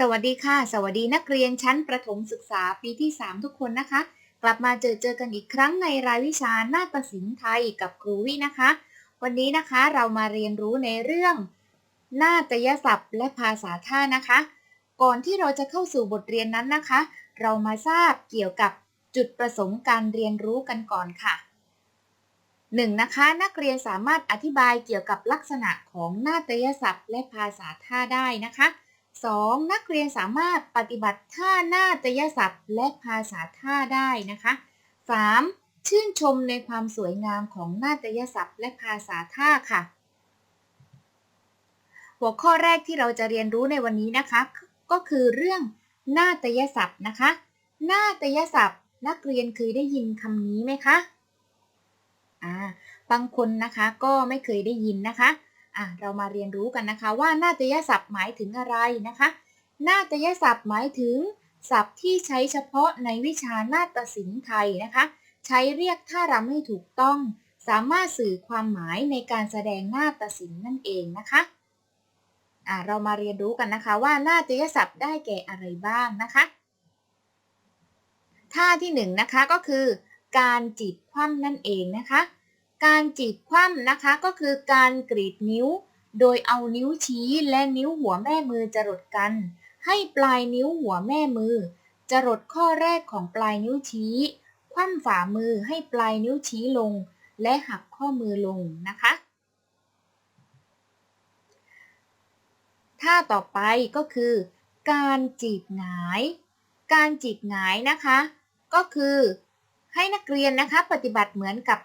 สวัสดีค่ะ สวัสดีนักเรียนชั้นประถมศึกษาปีที่ 3 ทุกคนนะคะ กลับมาเจอเจอกันอีกครั้งในรายวิชาหน้าฏศิลป์ไทยกับครูวินะคะ วันนี้นะคะเรามาเรียนรู้ในเรื่องหน้าฏยศัพท์และภาษาท่านะคะ ก่อนที่เราจะเข้าสู่บทเรียนนั้นนะคะ เรามาทราบเกี่ยวกับจุดประสงค์การเรียนรู้กันก่อนค่ะ 1. นะคะนักเรียนสามารถอธิบายเกี่ยวกับลักษณะของหน้าฏยศัพท์และภาษาท่าได้นะคะ 2. นักเรียนสามารถปฏิบัติท่าหน้าฏยศัพท์ และภาษาท่าได้นะคะ 3. ชื่นชมในความสวยงามของหน้าฏยศัพท์และภาษาท่าค่ะ หัวข้อแรกที่เราจะเรียนรู้ในวันนี้นะคะ ก็คือเรื่องหน้าฏยศัพท์นะคะ หน้าฏยศัพท์ นักเรียนเคยได้ยินคำนี้ไหมคะ อ่า บางคนนะคะก็ไม่เคยได้ยินนะคะ อะเรามาเรียนรู้กันนะคะว่านาฏยศัพท์หมายถึงอะไรนะคะ นาฏยศัพท์หมายถึงศัพท์ที่ใช้เฉพาะในวิชานาฏศิลป์ไทยนะคะ ใช้เรียกท่ารำให้ถูกต้อง สามารถสื่อความหมายในการแสดงนาฏศิลป์นั่นเองนะคะอะเรามาเรียนรู้กันนะคะว่านาฏยศัพท์ได้แก่อะไรบ้างนะคะ ท่าที่หนึ่งนะคะก็คือ การจีบคว่ำนั่นเองนะคะ การจีบคว่ำนะคะก็คือการกรีดนิ้ว โดยเอานิ้วชี้และนิ้วหัวแม่มือจรดกัน ให้ปลายนิ้วหัวแม่มือ จรดข้อแรกของปลายนิ้วชี้ คว่ำฝ่ามือให้ปลายนิ้วชี้ลง และหักข้อมือลงนะคะท่าต่อไปก็คือ การจีบหงาย การจีบหงายนะคะ ก็คือให้นักเรียนนะคะปฏิบัติเหมือนกับ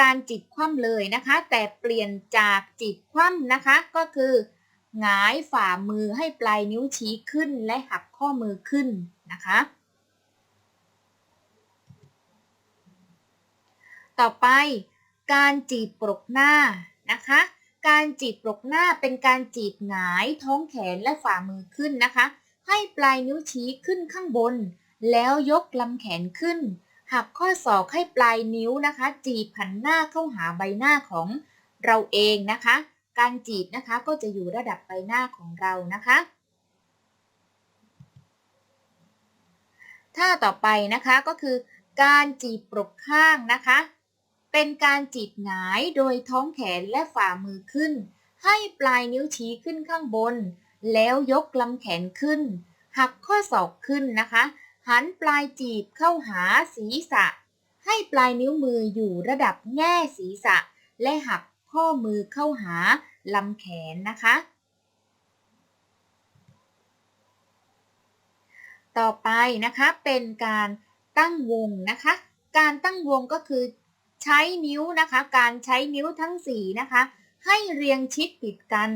การจิบคว่ำเลยนะคะ แต่เปลี่ยนจากจิบคว่ำนะคะ ก็คือหงายฝ่ามือให้ปลายนิ้วชี้ขึ้นและหักข้อมือขึ้นนะคะ ต่อไปการจีบปรกหน้านะคะ การจีบปรกหน้าเป็นการจีบหงายท้องแขนและฝ่ามือขึ้นนะคะ ให้ปลายนิ้วชี้ขึ้นข้างบน แล้วยกลำแขนขึ้น หักข้อศอกให้ปลายนิ้วนะคะ จีบผันหน้าเข้าหาใบหน้าของเราเองนะคะ การจีบนะคะก็จะอยู่ระดับใบหน้าของเรานะคะท่าต่อไปนะคะก็คือ การจีบปรกข้างนะคะ เป็นการจีบหงายโดยท้องแขนและฝ่ามือขึ้น ให้ปลายนิ้วชี้ขึ้นข้างบน แล้วยกลำแขนขึ้น หักข้อศอกขึ้นนะคะ หันปลายจีบเข้าหาศีรษะ ให้ปลายนิ้วมืออยู่ระดับแง่ศีรษะ และหักข้อมือเข้าหาลำแขนนะคะ ต่อไปนะคะเป็นการตั้งวงนะคะ การตั้งวงก็คือใช้นิ้วนะคะ การใช้นิ้วทั้ง4นะคะ ให้เรียงชิดติดกัน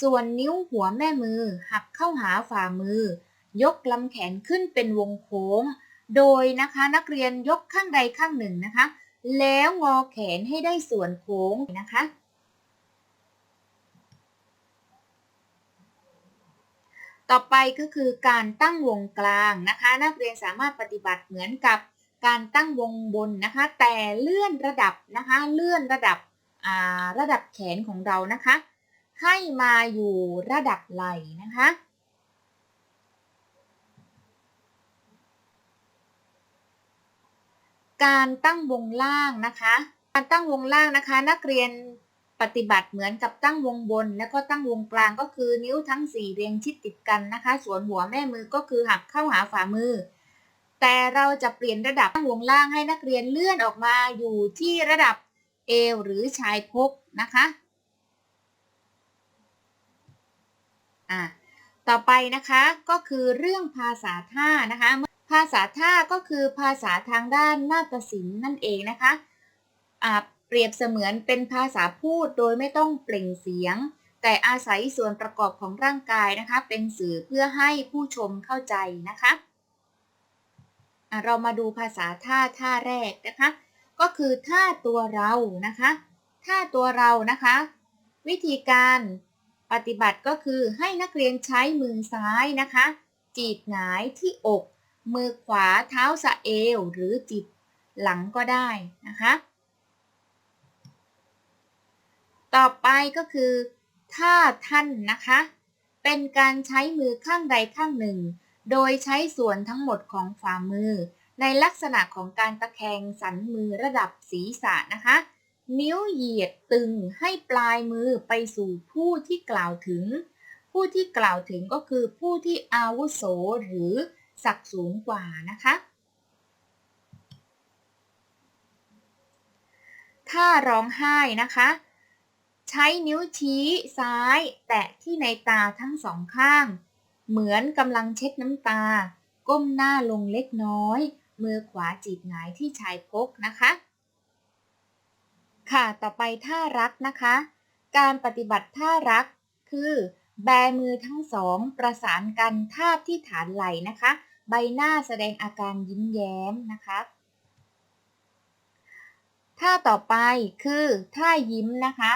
ส่วนนิ้วหัวแม่มือหักเข้าหาฝ่ามือ ยกลำแขนขึ้นเป็นวงโค้ง โดยนะคะนักเรียนยกข้างใดข้างหนึ่งนะคะ แล้วงอแขนให้ได้ส่วนโค้งนะคะ ต่อไปก็คือการตั้งวงกลางนะคะ นักเรียนสามารถปฏิบัติเหมือนกับการตั้งวงบนนะคะ แต่เลื่อนระดับนะคะ เลื่อนระดับระดับแขนของเรานะคะ ให้มาอยู่ระดับไหล่นะคะ การตั้งวงล่างนะคะ การตั้งวงล่างนะคะ นักเรียนปฏิบัติเหมือนกับตั้งวงบน แล้วก็ตั้งวงกลางก็คือนิ้วทั้ง 4 เรียงชิดติดกันนะคะ ส่วนหัวแม่มือก็คือหักเข้าหาฝ่ามือ แต่เราจะเปลี่ยนระดับตั้งวงล่างให้นักเรียนเลื่อนออกมาอยู่ที่ระดับเอวหรือชายพกนะคะอะต่อไปนะคะก็คือเรื่องภาษาท่านะคะาษาท่าก็คือภาษาทางด้านนาฏศิลป์นั่นเองนะคะเปรียบเสมือนเป็นภาษาพูดโดยไม่ต้องเปล่งเสียง แต่อาศัยส่วนประกอบของร่างกายนะคะ เป็นสื่อเพื่อให้ผู้ชมเข้าใจนะคะเรามาดูภาษาท่าท่าแรกนะคะ ก็คือท่าตัวเรานะคะท่าตัวเรานะคะ วิธีการปฏิบัติก็คือให้นักเรียนใช้มือซ้ายนะคะ จีบหงายที่อก มือขวาเท้าสะเอวหรือจิบหลังก็ได้นะคะ ต่อไปก็คือท่าท่านนะคะ เป็นการใช้มือข้างใดข้างหนึ่ง โดยใช้ส่วนทั้งหมดของฝ่ามือ ในลักษณะของการตะแคงสันมือระดับศีรษะนะคะ นิ้วเหยียดตึงให้ปลายมือไปสู่ผู้ที่กล่าวถึง ผู้ที่กล่าวถึงก็คือผู้ที่อาวุโสหรือ ศักดิ์สูงกว่านะคะ ถ้าร้องไห้นะคะ ใช้นิ้วชี้ซ้ายแตะที่ในตาทั้งสองข้าง เหมือนกำลังเช็ดน้ำตา ก้มหน้าลงเล็กน้อย มือขวาจีบหงายที่ชายพกนะคะ ค่ะ ต่อไปท่ารักนะคะ การปฏิบัติท่ารักคือ แบมือทั้งสองประสานกันทาบที่ฐานไหล่นะคะ ใบหน้าแสดงอาการยิ้มแย้มนะคะท่าต่อไปคือท่ายิ้มนะคะ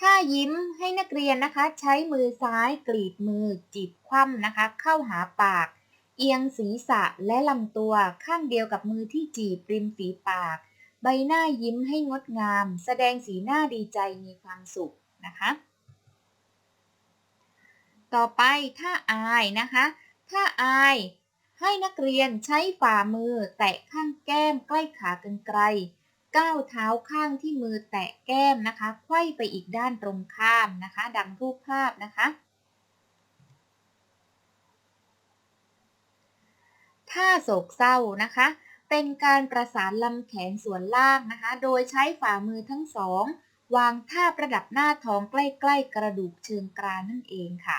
ท่ายิ้มให้นักเรียนนะคะ ใช้มือซ้ายกรีดมือจีบคว่ำนะคะ เข้าหาปาก เอียงศีรษะและลำตัวข้างเดียวกับมือที่จีบริมฝีปาก ใบหน้ายิ้มให้งดงาม แสดงสีหน้าดีใจมีความสุขนะคะ ต่อไปท่าอายนะคะท่าอายให้นักเรียนใช้ฝ่ามือแตะข้างแก้มใกล้ขากรรไกรก้าวเท้าข้างที่มือแตะแก้มนะคะไขว้ไปอีกด้านตรงข้ามนะคะ ดังรูปภาพนะคะ ท่าโศกเศร้านะคะ เป็นการประสานลำแขนส่วนล่างนะคะ โดยใช้ฝ่ามือทั้งสอง วางท่าประดับหน้าท้องใกล้ๆกระดูกเชิงกรานนั่นเองค่ะ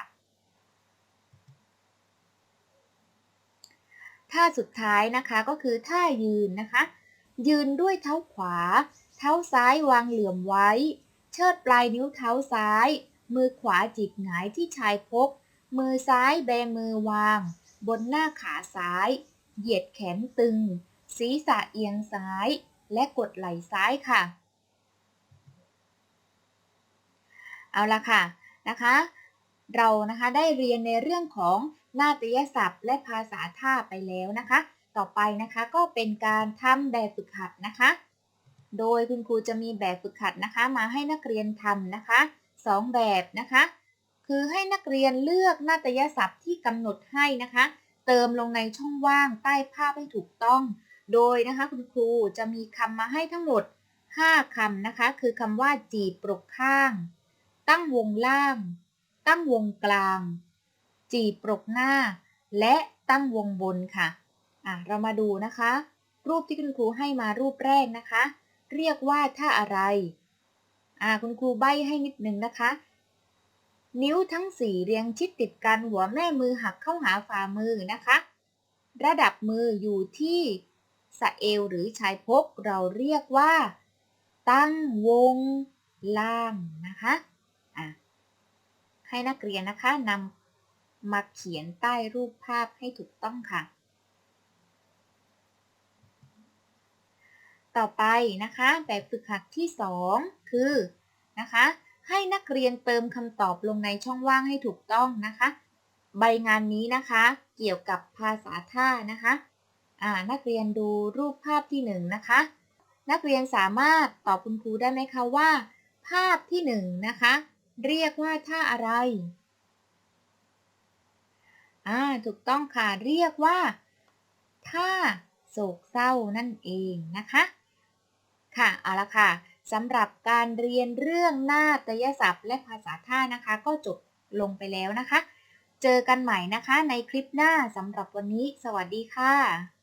ท่าสุดท้ายนะคะก็คือท่ายืนนะคะ ยืนด้วยเท้าขวา เท้าซ้ายวางเหลื่อมไว้ เชิดปลายนิ้วเท้าซ้าย มือขวาจิกหงายที่ชายพก มือซ้ายแบมือวาง บนหน้าขาซ้าย เหยียดแขนตึง ศีรษะเอียงซ้าย และกดไหล่ซ้ายค่ะ เอาละค่ะนะคะ เรานะคะได้เรียนในเรื่องของนาฏยศัพท์ และภาษาท่าไปแล้วนะคะ ต่อไปนะคะก็เป็นการทำแบบฝึกหัดนะคะ โดยคุณครูจะมีแบบฝึกหัดนะคะ มาให้นักเรียนทำนะคะสองแบบนะคะ คือให้นักเรียนเลือกนาฏยศัพท์ที่กำหนดให้นะคะ เติมลงในช่องว่างใต้ภาพให้ถูกต้อง โดยนะคะคุณครูจะมีคำมาให้ทั้งหมด 5คำนะคะ คือคำว่าจีบปรกข้าง ตั้งวงล่าง ตั้งวงกลาง จีบปรกหน้า และตั้งวงบนค่ะอะ เรามาดูนะคะ รูปที่คุณครูให้มารูปแรกนะคะ เรียกว่าท่าอะไรอ่าคุณครูใบ้ให้นิดนึงนะคะ นิ้วทั้งสี่เรียงชิดติดกันหัวแม่มือหักเข้าหาฝ่ามือนะคะ ระดับมืออยู่ที่สะเอวหรือชายพกเราเรียกว่า ตั้งวงล่างนะคะอะ ให้นักเรียนนะคะนำมาเขียนใต้รูปภาพให้ถูกต้องค่ะ ต่อไปนะคะแบบฝึกหัดที่ 2 คือนะคะให้นักเรียนเติมคำตอบลงในช่องว่างให้ถูกต้องนะคะ ใบงานนี้นะคะเกี่ยวกับภาษาท่านะคะอ่านักเรียนดูรูปภาพที่1นนะคะ นักเรียนสามารถตอบคุณครูได้ไหมคะว่า ภาพที่1นนะคะ เรียกว่าท่าอะไร อ่า ถูกต้องค่ะ เรียกว่าท่าโศกเศร้านั่นเองนะคะ ค่ะ เอาละค่ะสำหรับการเรียนเรื่องนาฏยศัพท์ และภาษาท่านะคะ ก็จบลงไปแล้วนะคะ เจอกันใหม่นะคะในคลิปหน้าสำหรับวันนี้ สวัสดีค่ะ